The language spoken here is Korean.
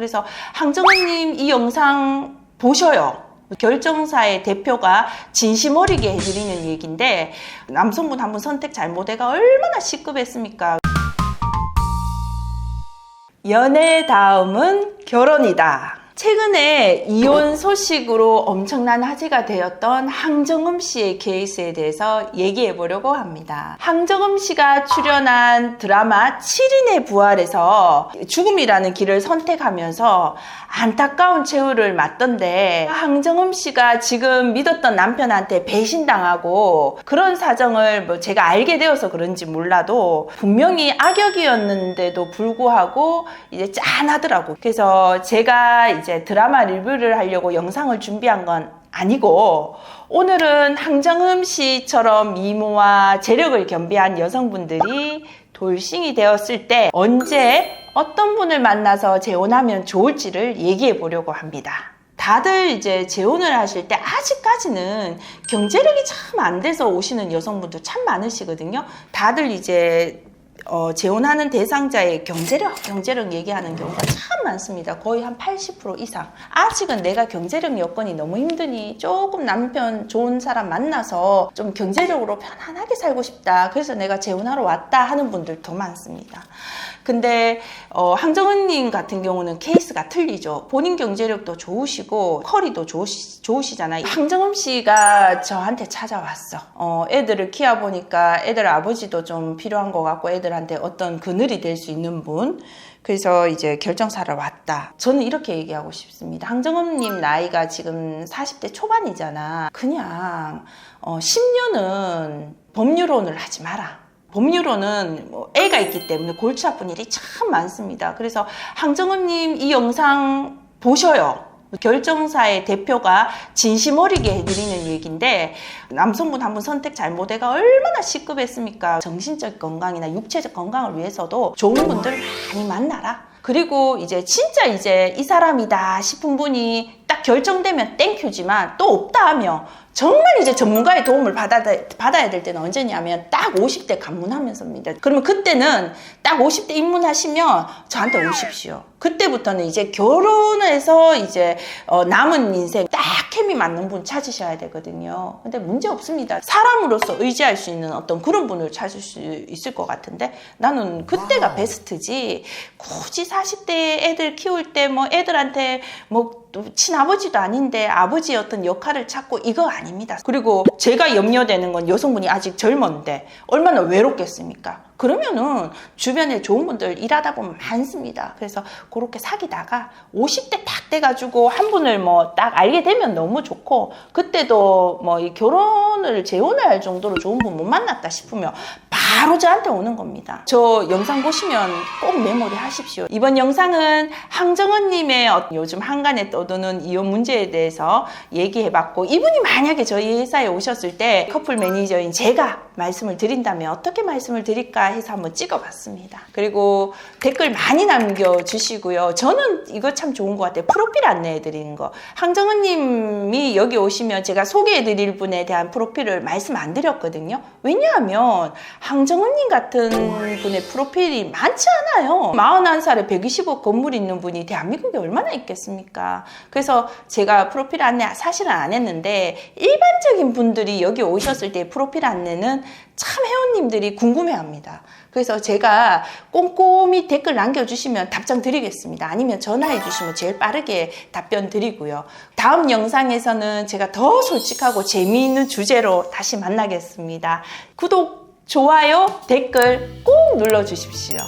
그래서 항정은님 이 영상 보셔요. 결정사의 대표가 진심 어리게 해드리는 얘기인데 남성분 한 분 선택 잘못해가 얼마나 시급했습니까? 연애 다음은 결혼이다. 최근에 이혼 소식으로 엄청난 화제가 되었던 항정음 씨의 케이스에 대해서 얘기해 보려고 합니다. 항정음 씨가 출연한 드라마 7인의 부활에서 죽음이라는 길을 선택하면서 안타까운 최후를 맞던데 항정음 씨가 지금 믿었던 남편한테 배신당하고 그런 사정을 뭐 제가 알게 되어서 그런지 몰라도 분명히 악역이었는데도 불구하고 이제 짠하더라고. 그래서 제가 이제 드라마 리뷰를 하려고 영상을 준비한 건 아니고 오늘은 항정음 씨처럼 미모와 재력을 겸비한 여성분들이 돌싱이 되었을 때 언제 어떤 분을 만나서 재혼하면 좋을지를 얘기해 보려고 합니다. 다들 이제 재혼을 하실 때 아직까지는 경제력이 참 안 돼서 오시는 여성분들 참 많으시거든요. 다들 이제 어, 재혼하는 대상자의 경제력, 경제력 얘기하는 경우가 참 많습니다. 거의 한 80% 이상. 아직은 내가 경제력 여건이 너무 힘드니 조금 남편 좋은 사람 만나서 좀 경제력으로 편안하게 살고 싶다. 그래서 내가 재혼하러 왔다 하는 분들 더 많습니다. 근데 어, 항정은님 같은 경우는 케이스가 틀리죠. 본인 경제력도 좋으시고 커리도 좋으시, 좋으시잖아요. 항정음 씨가 저한테 찾아왔어. 어, 애들을 키워 보니까 애들 아버지도 좀 필요한 것 같고 애들한테 어떤 그늘이 될 수 있는 분. 그래서 이제 결정사를 왔다. 저는 이렇게 얘기하고 싶습니다. 항정음님 나이가 지금 40대 초반이잖아. 그냥 어, 10년은 법률혼을 하지 마라. 법률로는 뭐 애가 있기 때문에 골치 아픈 일이 참 많습니다. 그래서 항정은님 이 영상 보셔요. 결정사의 대표가 진심 어리게 해드리는 얘기인데 남성분 한 분 선택 잘못해가 얼마나 시급했습니까? 정신적 건강이나 육체적 건강을 위해서도 좋은 분들 많이 만나라. 그리고 이제 진짜 이제 이 사람이다 싶은 분이 딱 결정되면 땡큐지만 또 없다 하면 정말 이제 전문가의 도움을 받아, 받아야 될 때는 언제냐면 딱 50대 감문하면서입니다. 그러면 그때는 딱 50대 입문하시면 저한테 오십시오. 그때부터는 이제 결혼해서 이제 어, 남은 인생 딱 케미 맞는 분 찾으셔야 되거든요. 근데 문제 없습니다. 사람으로서 의지할 수 있는 어떤 그런 분을 찾을 수 있을 것 같은데 나는 그때가 베스트지 굳이 40대에 애들 키울 때 뭐 애들한테 뭐또 친아버지도 아닌데 아버지의 어떤 역할을 찾고 이거 아 닙니다. 그리고 제가 염려되는 건 여성분이 아직 젊은데 얼마나 외롭겠습니까? 그러면은 주변에 좋은 분들 일하다 보면 많습니다. 그래서 그렇게 사귀다가 50대 딱 돼가지고 한 분을 뭐 딱 알게 되면 너무 좋고 그때도 뭐 이 결혼을 재혼을 할 정도로 좋은 분 못 만났다 싶으면 바로 저한테 오는 겁니다. 저 영상 보시면 꼭 메모리 하십시오. 이번 영상은 항정은님의 요즘 한간에 떠도는 이혼 문제에 대해서 얘기해봤고 이분이 만약에 저희 회사에 오셨을 때 커플 매니저인 제가 말씀을 드린다면 어떻게 말씀을 드릴까 해서 한번 찍어봤습니다. 그리고 댓글 많이 남겨주시고요. 저는 이거 참 좋은 것 같아요. 프로필 안내해드리는 거. 항정은님이 여기 오시면 제가 소개해드릴 분에 대한 프로필을 말씀 안 드렸거든요. 왜냐하면 항정은님 같은 분의 프로필이 많지 않아요. 41살에 120억 건물 있는 분이 대한민국에 얼마나 있겠습니까? 그래서 제가 프로필 안내 사실은 안 했는데 일반적인 분들이 여기 오셨을 때 프로필 안내는 참 회원님들이 궁금해 합 그래서 제가 꼼꼼히 댓글 남겨주시면 답장 드리겠습니다. 아니면 전화해 주시면 제일 빠르게 답변 드리고요. 다음 영상에서는 제가 더 솔직하고 재미있는 주제로 다시 만나겠습니다. 구독, 좋아요, 댓글 꼭 눌러 주십시오.